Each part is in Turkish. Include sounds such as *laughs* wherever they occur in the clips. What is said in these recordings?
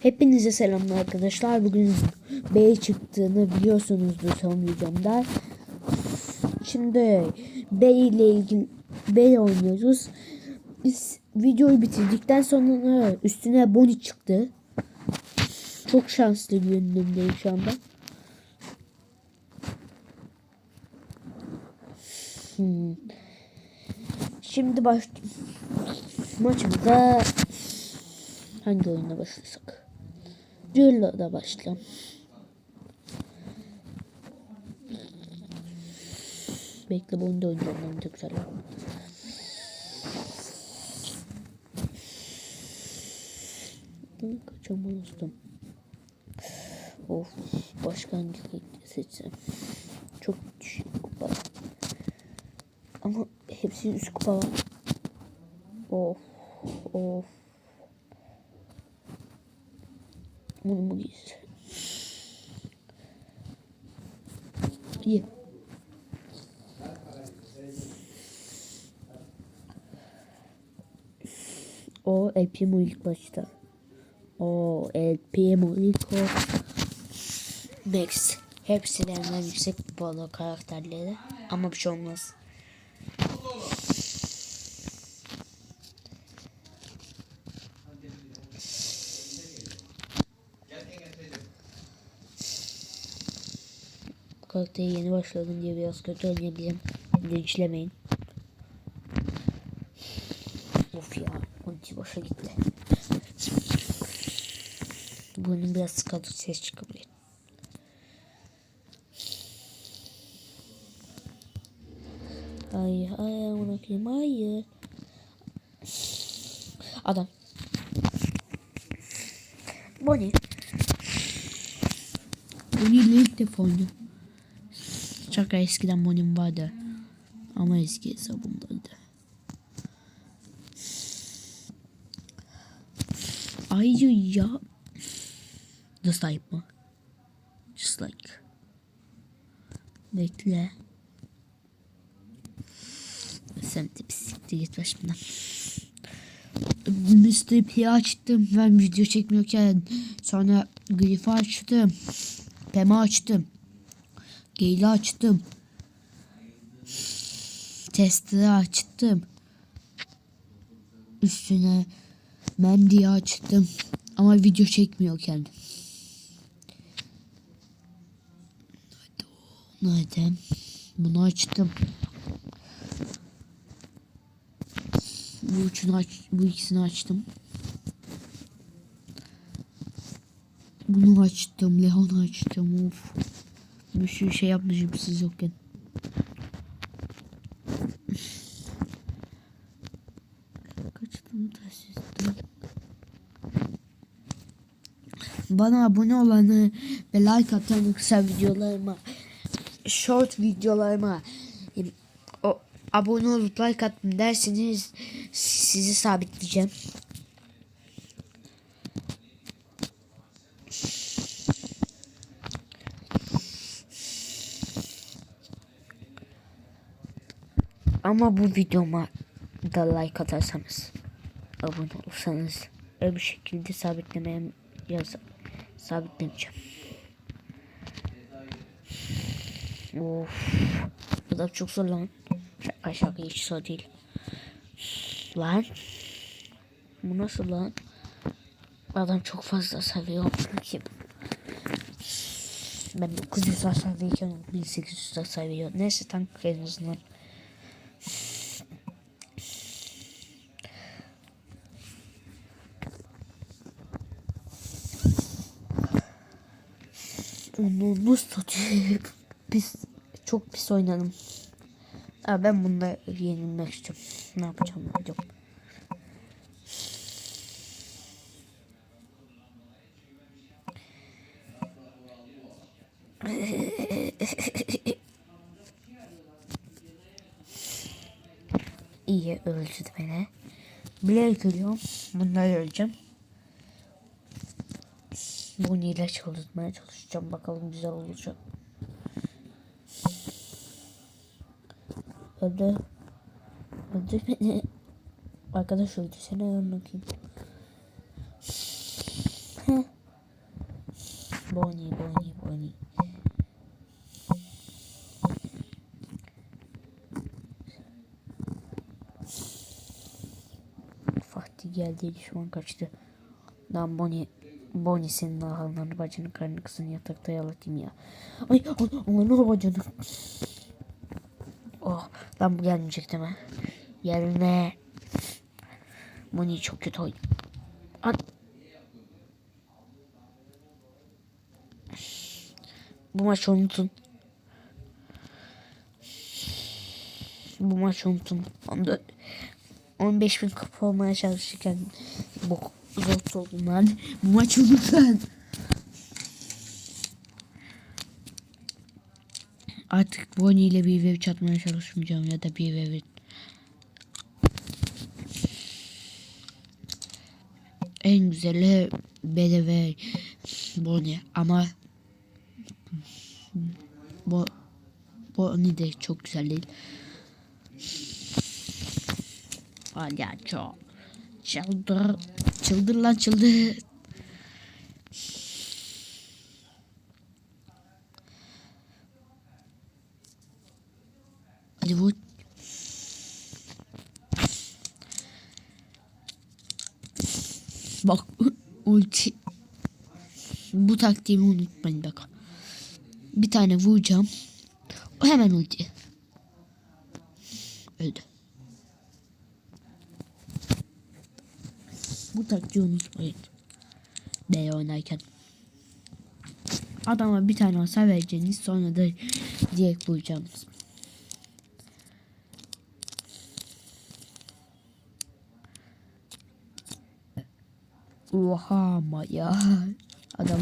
Hepinize selamlar arkadaşlar. Bugün B çıktığını biliyorsunuzdur son videomda. Şimdi B ile ilgili B oynuyoruz. Biz videoyu bitirdikten sonra üstüne Bonnie çıktı. Çok şanslı bir yönümdeyim şu anda. Hmm. Şimdi baş maçımıza hangi oyuna başlasak? Duello'da başlayalım. Bekle bu oyunda oynayacağım ben de güzel. Kaçamazdım. Of başka hangi seçsem? Çok düşük kupa. Ama hepsinin üst kupa var. Of of. Bunu bu giysin. İyi. O El Primo ilk başta. O El Primo ilk o. Max. Hepsilerinden yüksek kupalı karakterleri. Ama bir şey olmaz. Karakteri yeni başladım diye biraz kötü oynayabilirim. Linçlemeyin. Of ya. Ulti boşa gitti. Bunun biraz sıkıntı ses çıkabilir. Hayır hayır ona koyayım hayır. Adam. Bonnie. Bonnie ile ilk defa oynuyorum. Çok eskiden Bonnie'm vardı. Ama eski hesabımdaydı. Ay ya. Just like mı? Just like. Bekle. Sen de bir siktir git başımdan. Mr. P'yi açtım. Ben video çekmiyorken sonra Grif'i açtım. Pem'i açtım. Gale'i açtım. Tester'ı açtım. Üstüne Mendy'yi açtım. Ama video çekmiyorken. Nerede? Bunu açtım. Bu üçünü aç, bu ikisini açtım. Bunu açtım, Leon'u açtım. Of. Bir sürü şey yapmışım siz yokken. Kaçtım sizden. Bana abone olanı ve like atan kısa videolarıma, short videolarıma o abone olup like attım derseniz sizi sabitleyeceğim. Ama bu videoma da like atarsanız, abone olursanız bir şekilde sabitlemeye yaz sabitlemeyeceğim. Of. Bu da çok zor lan. Şaka şaka hiç zor değil. Lan. Bu nasıl lan? Adam çok fazla seviyor. Kim? Ben 900 seviyken 1800 seviyor. Neyse tank en azından. Onu satayım. Pis, çok pis oynadım. Ha, ben bunda yenilmek istiyorum. Ne yapacağım bilmiyorum. *laughs* İyi öldürdü beni. Bilerek ölüyorum. Bunları öleceğim. Bunu ile çalışmaya çalışacağım. Bakalım güzel olacak. Öldü. Öldü beni. Arkadaş öldü. Seni bakayım. Bonnie, Bonnie, Bonnie. Fatih geldi düşman kaçtı. Lan Bonnie Bonnie senin ahırlarını bacını karnını kızını yatakta yalatayım ya. Ay Allah'ın bacını. Oh lan bu gelmeyecek değil mi? Gelme. Bonnie çok kötü oyun. An Bu maçı unutun. Bu maçı unutun. Onda 15 bin kupa olmaya çalışırken bu zor oldum lan. Bu maçı unutun. Artık Bonnie ile bir web çatmaya çalışmayacağım ya da bir web en güzeli BDV Bonnie ama bu Bonnie de çok güzel değil. Palyaço. Çıldır. Çıldır lan çıldır. Hadi vur. Bak ulti. Bu taktiğimi unutmayın bak. Bir tane vuracağım. Hemen ulti. Öldü. Bu taktiği unutmayın. B oynarken. Adama bir tane hasar vereceğiniz sonra da direkt vuracaksınız. Oha ama ya. Adam,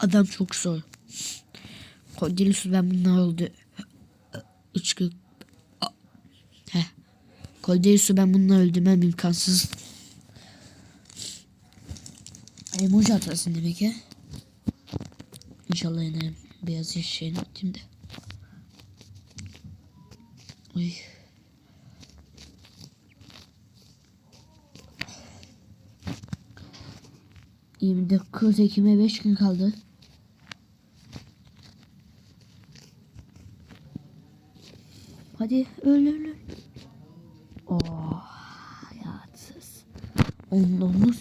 adam çok zor. Cordelius ben bunlar oldu. Üçgü. Heh. Cordelius'u ben bununla öldürmem imkansız. Emoji atarsın demek ki. İnşallah yenerim. Beyaz eşeğini atayım da. Uy. Yirmi dokuz Ekim'e beş gün kaldı. Hadi öl öl öl. Oh hayatsız. Onlarını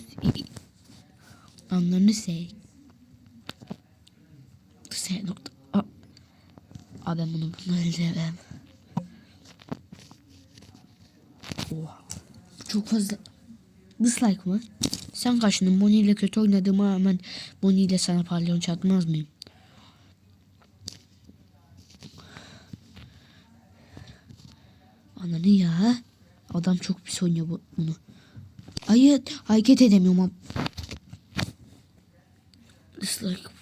Anlarını say. Say nokta. Aa. Ben bunu bunu öldüremem. Oha. Çok fazla. Dislike mı? Sen kaçtın. Bonnie ile kötü oynadığıma rağmen Bonnie ile sana parlyon çatmaz mıyım? Ananı ya. Adam çok pis oynuyor bu, bunu. Hayır hareket edemiyorum. ama. It's like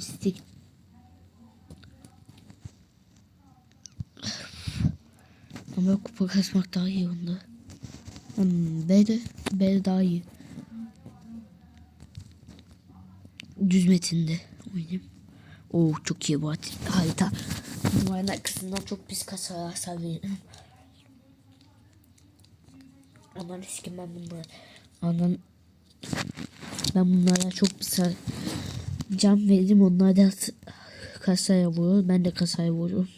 Stick. Ama kupa kasmak daha iyi onda. Hmm, B de, daha iyi. Düz metinde oynayayım. Oo çok iyi bu harita. Duvarın arkasından çok pis kasa hasar veririm. Ondan riskim ben bunları. Ondan ben bunlara çok pis can verdim. Onlar da kasaya vurur. Ben de kasaya vururum.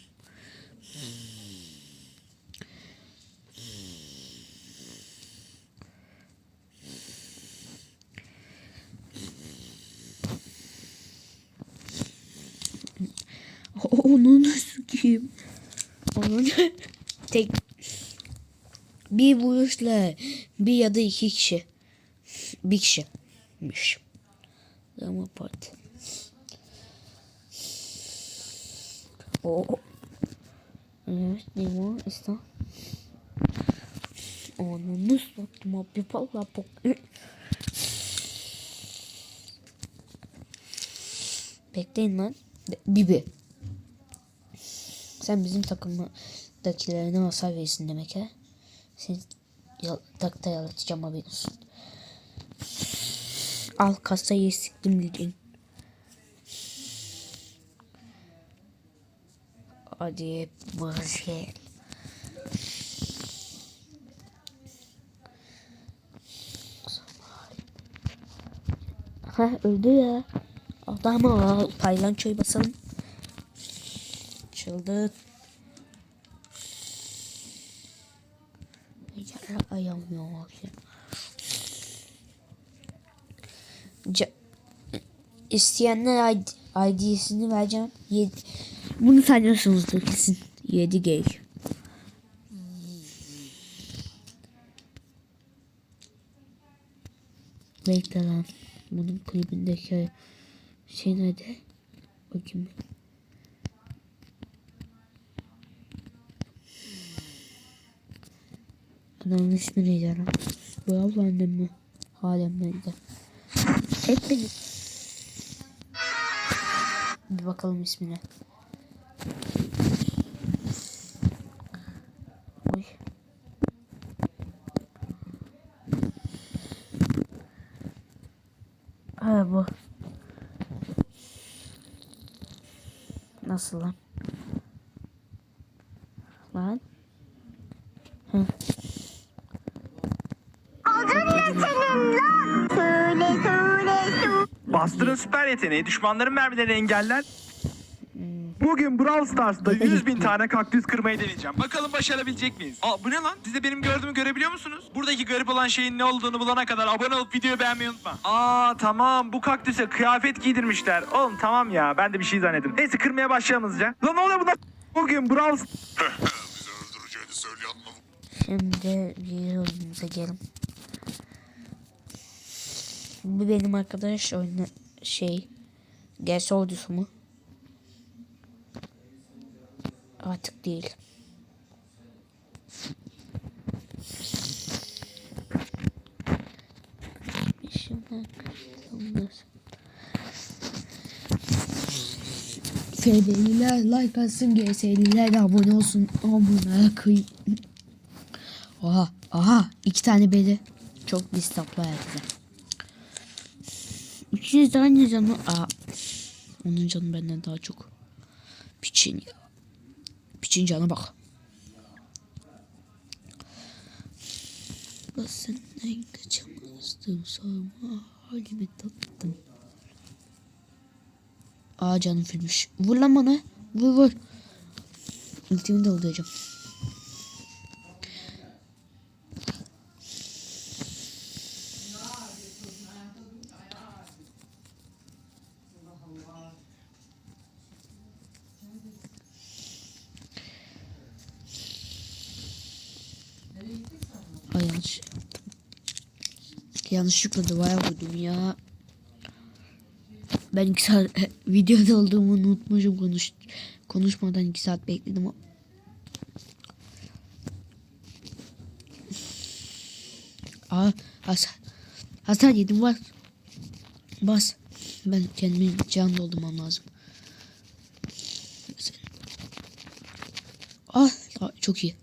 Onun kim? Onun tek bir vuruşla bir ya da iki kişi. Bir kişiymiş. Ama part. O. Evet, ne var? İşte. Onu nasıl attım abi? Valla bok. Bekleyin lan. Bibi. Sen bizim takımdakilerine hasar verirsin demek he. Seni yatakta yalatacağım haberin. Al kasayı siktim dedin. Hadi gel. Ha öldü ya. Adam ol. Paylançoyu basalım. Çıldı. Ya ayağım yok ya. Ca- İsteyenler ID, ID'sini vereceğim. Yedi. Bunu tanıyorsunuzdur kesin. 7 gay. Bekle lan. Bunun klibindeki şey nerede? Bakayım. Adamın ismi neydi lan? Bravo annem mi? Halen nerede? Hep beni. Bir bakalım ismine. Oy. Ha bu. Nasıl lan? Lan? Hı. Buster'ın süper yeteneği düşmanların mermilerini engeller. Bugün Brawl Stars'ta 100 bin tane kaktüs kırmayı deneyeceğim. Bakalım başarabilecek miyiz? Aa bu ne lan? Siz de benim gördüğümü görebiliyor musunuz? Buradaki garip olan şeyin ne olduğunu bulana kadar abone olup videoyu beğenmeyi unutma. Aa tamam bu kaktüse kıyafet giydirmişler. Oğlum tamam ya ben de bir şey zannettim. Neyse kırmaya başlayalım hızlıca. Lan ne oluyor bunlar? Bugün Brawl Bizi öldüreceğini söyleyen lavuk. Şimdi bir oyunumuza gelin. Bu benim arkadaş oyna şey Gelse ordusu mu? Artık değil. İşimden like atsın, GS'liler abone olsun. Amına koyayım. Oha, aha iki tane beli. Çok distaplı herkese. İkiniz de aynı canı. Aa, onun canı benden daha çok. Piçin ya. Piçin canı bak. Ben senden kaçamazdım sorma halimi tattım. Aa canım filmiş. Vur lan bana. Vur vur. Ultimi de olacağım. Ay yanlış yaptım. Yanlışlıkla duvara vurdum ya. Ben iki saat *laughs* videoda olduğumu unutmuşum konuş konuşmadan iki saat bekledim. Aa hasar hasar yedim var. Bas. Ben kendimi can doldurmam lazım. Ah çok iyi.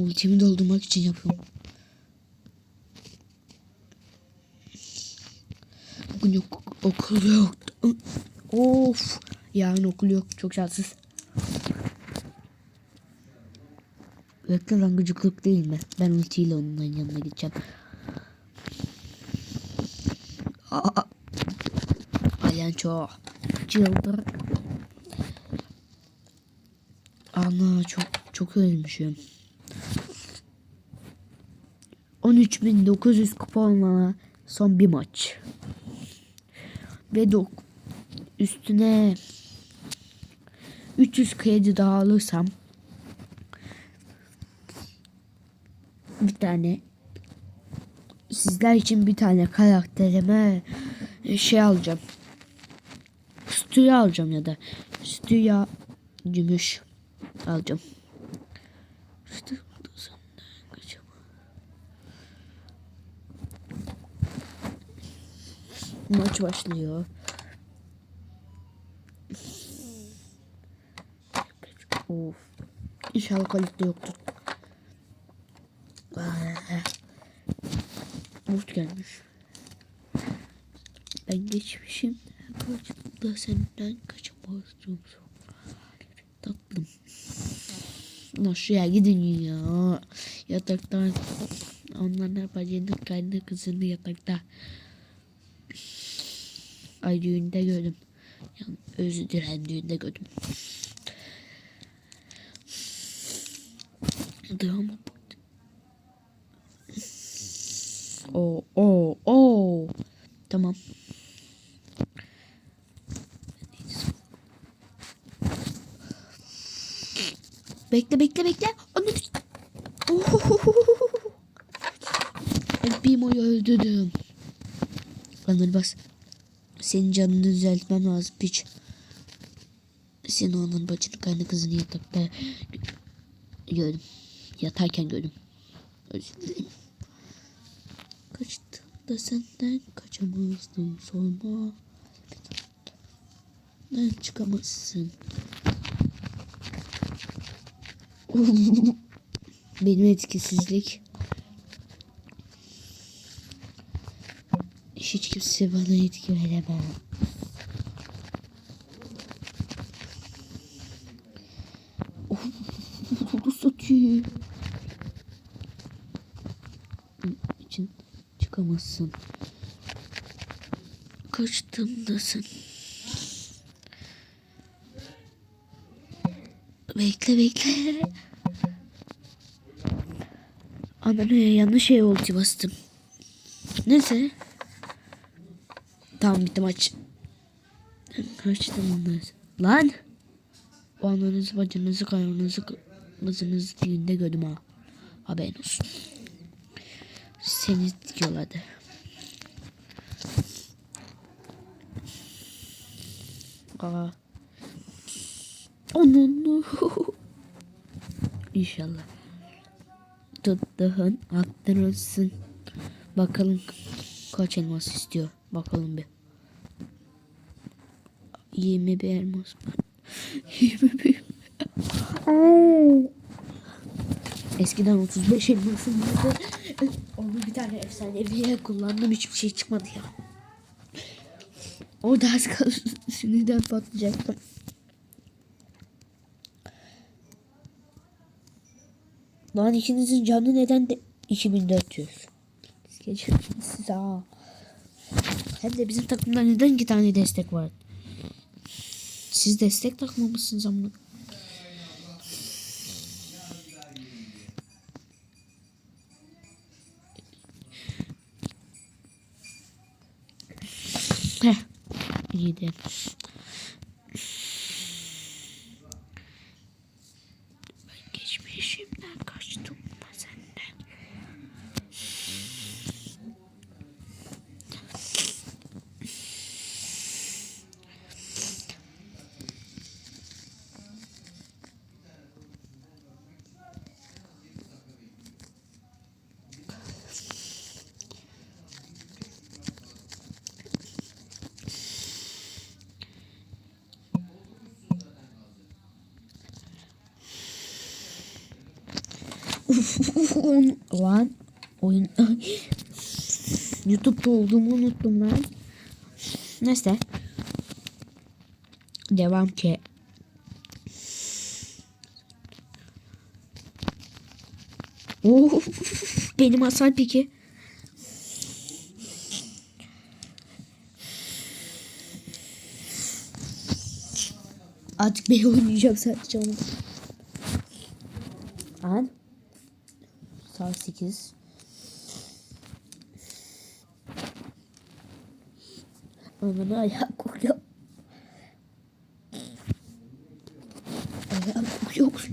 Ultimi doldurmak için yapıyorum. Bugün yok, okul yok. Of. Yarın okul yok. Çok şanssız. Bekle lan gıcıklık değil mi? Ben ultiyle onun yanına gideceğim. Aa. Alanço. Çıldır. Ana çok çok ölmüşüm. 13.900 kupa olmana son bir maç. Ve dok üstüne 300 kredi daha alırsam bir tane sizler için bir tane karakterime şey alacağım. Stüya alacağım ya da stüya gümüş alacağım. İşte senden kaçamam. Maç başlıyor. Of. İnşallah kalite yoktur. Ult gelmiş. Ben geçmişim. Kaçımda senden kaçamazdım. Tatlım. Şuraya gidin ya. Yataktan onların bacının kendi kızını yatakta. Ay düğünde gördüm. Yani özür dilerim düğünde gördüm. Drama Oo, oo, oo. Tamam. Bekle bekle bekle. Anne. Bimo'yu öldürdüm. Anıl bas. Senin canını düzeltmem lazım piç. Senin onun bacını karnı kızını yatakta gördüm. Yatarken gördüm. Özür dilerim. Kaçtım da senden kaçamazdım sorma. Ben çıkamazsın. *laughs* Benim etkisizlik. Hiç kimse bana etki veremez. Of, satıyor. için çıkamazsın. Kaçtığımdasın. Bekle bekle. Ananı yanlış şey oldu bastım. Neyse. Tamam bitti maç. Kaçtığımdasın. Lan. O ananızı bacınızı karnınızı kızınızı düğünde gördüm ha. Haberin olsun. Seni diyorlardı. Aa. Onun. *laughs* İnşallah. Tuttuğun attırırsın. Bakalım kaç elmas istiyor. Bakalım bir. 20 bir elmas mı? *laughs* 20 bir. Eskiden 35 elmasım vardı. Onu bir tane efsaneviye kullandım. Hiçbir şey çıkmadı ya. O da az kaldı. *laughs* Sinirden patlayacaktım. Lan ikinizin canı neden de 2400? Geçirsiniz ha. Hem de bizim takımda neden iki tane destek var? Siz destek takmamışsınız ama. Heh. İyiydi. Ben geçmişimden kaçtım da senden. On- Lan oyun YouTube'da olduğumu unuttum lan. Neyse. Devam ki. Of, benim hasar peki. Artık ben oynayacağım sadece onu. An. Saat 8. Ananı ayak kokuyor. Ayak kokuyor.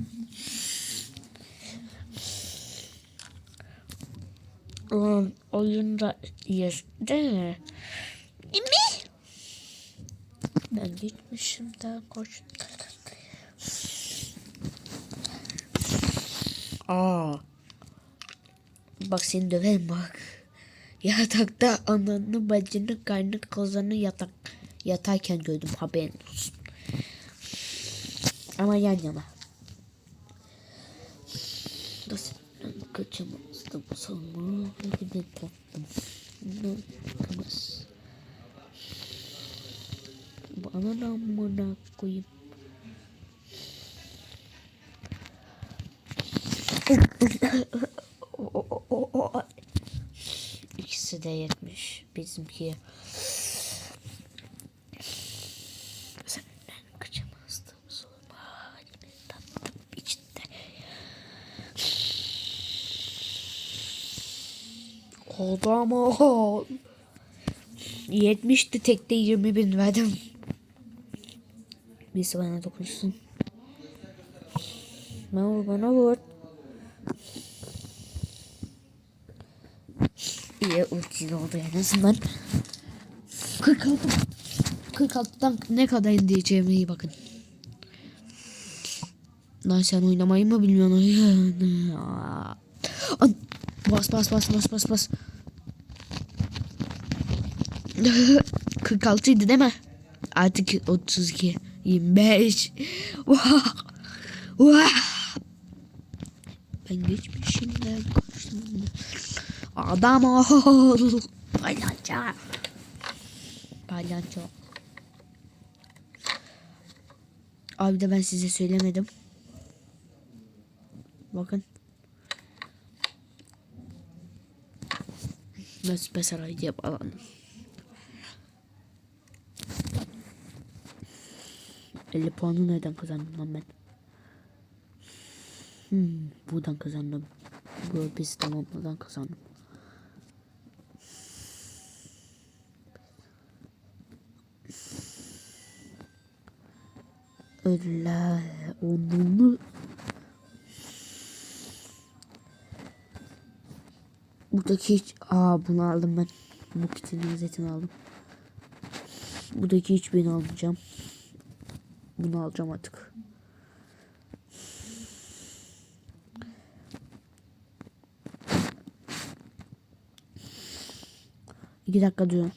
Lan oyunda yer değil mi? Değil mi? Ben gitmişim daha koş. Aa. Bak seni döverim bak. Yatakta ananı bacını karnı kozanı yatak yatarken gördüm haberin olsun. Ama yan yana. Nasıl kaçamazdım bir de tattım. Yapamaz. Bana da koyayım. İkisi de yetmiş bizimki. Senden kaçamazdım soluma halimi tattım içinde. Oldu ama Yetmişti tekte 20 bin verdim. Birisi bana dokunsun. Bana vur bana vur. İyi ulti oldu en azından. 46 46'dan ne kadar indireceğime iyi bakın. Lan sen oynamayı mı bilmiyorsun? *laughs* Bas bas bas bas bas bas. *laughs* 46 idi değil mi? Artık 32 25 *laughs* Vah! Vah! Ben koştum Adam ol Palyaço Palyaço Abi de ben size söylemedim Bakın Nasıl mesela diye bağlandım 50 puanı nereden kazandım lan ben? Hmm, buradan kazandım. Bu biz tamamladan kazandım. Öyle onunu Buradaki hiç aa bunu aldım ben. Bu kitin özetini aldım. Buradaki hiç ben almayacağım. Bunu alacağım artık. İki dakika durun.